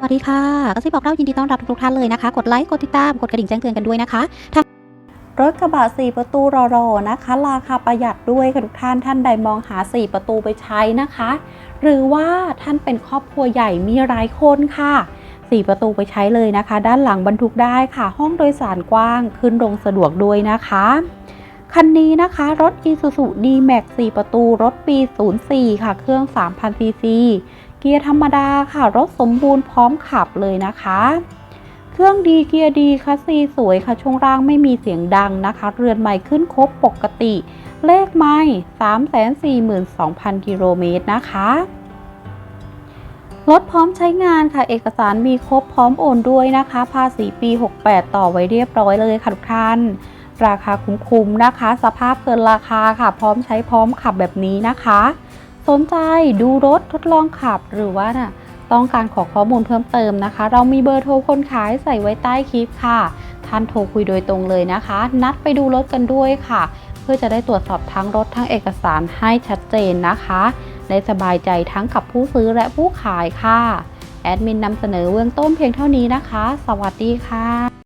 สวัสดีค่ะกระซิบอกเล่ายินดีต้อนรับทุกท่านเลยนะคะ กดไลค์กดติดตามกดกระดิ่งแจ้งเตือนกันด้วยนะคะรถกระบะ 4 ประตูรอๆนะคะ ราคาประหยัดด้วยค่ะทุกท่านท่านใดมองหา 4 ประตูไปใช้นะคะ หรือว่าท่านเป็นครอบครัวใหญ่มีหลายคนค่ะ 4 ประตูไปใช้เลยนะคะ ด้านหลังบรรทุกได้ค่ะ ห้องโดยสารกว้างขึ้นลงสะดวกด้วยนะคะคันนี้นะคะ รถ Isuzu D-Max 4 ประตู รถปี 04 ค่ะ เครื่อง 3,000 ซีซี เกียร์ธรรมดาค่ะ รถสมบูรณ์พร้อมขับเลยนะคะ เครื่องดีเกียร์ดีคัสซีสวยค่ะ ช่วงล่างไม่มีเสียงดังนะคะ เรือนใหม่ขึ้นครบปกติ เลขไม่342,000 กิโลเมตรนะคะรถพร้อมใช้งานค่ะ เอกสารมีครบพร้อมโอนด้วยนะคะ ภาษีปี 68 ต่อไว้เรียบร้อยเลยค่ะทุกท่าน ราคาคุ้มๆนะคะ สภาพเกินราคาค่ะ พร้อมใช้พร้อมขับแบบนี้นะคะ สนใจดูรถทดลองขับหรือว่าน่ะต้องการขอข้อมูลเพิ่มเติมนะคะ เรามีเบอร์โทรคนขายใส่ไว้ใต้คลิปค่ะ ท่านโทรคุยโดยตรงเลยนะคะ นัดไปดูรถกันด้วยค่ะ เพื่อจะได้ตรวจสอบทั้งรถทั้งเอกสารให้ชัดเจนนะคะได้สบายใจทั้งกับผู้ซื้อและผู้ขายค่ะ แอดมินนำเสนอเบื้องต้นเพียงเท่านี้นะคะ สวัสดีค่ะ